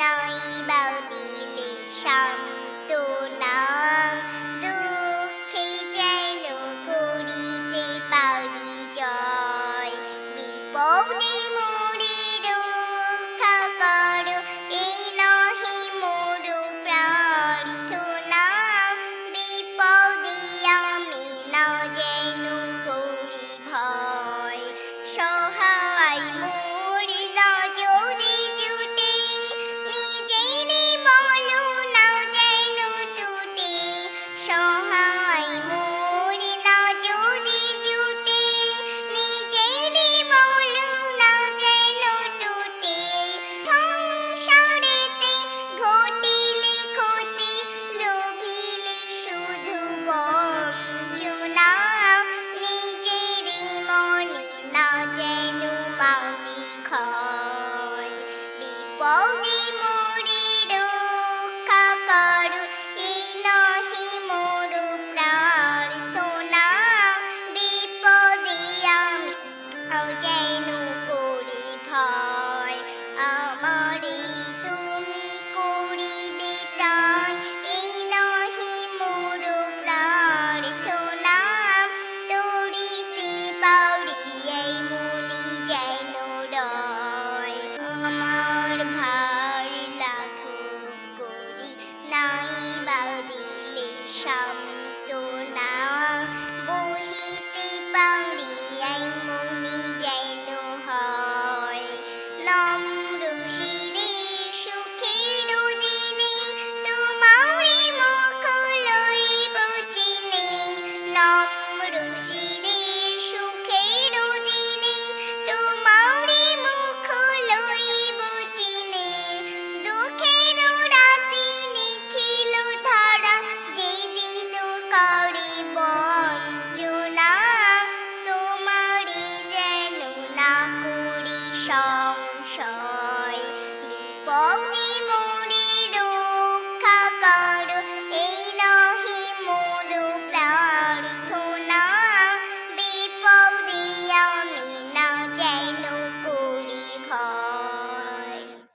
নাই বা দিলে Whoa, Nemo! সংশয় নিপগ্নি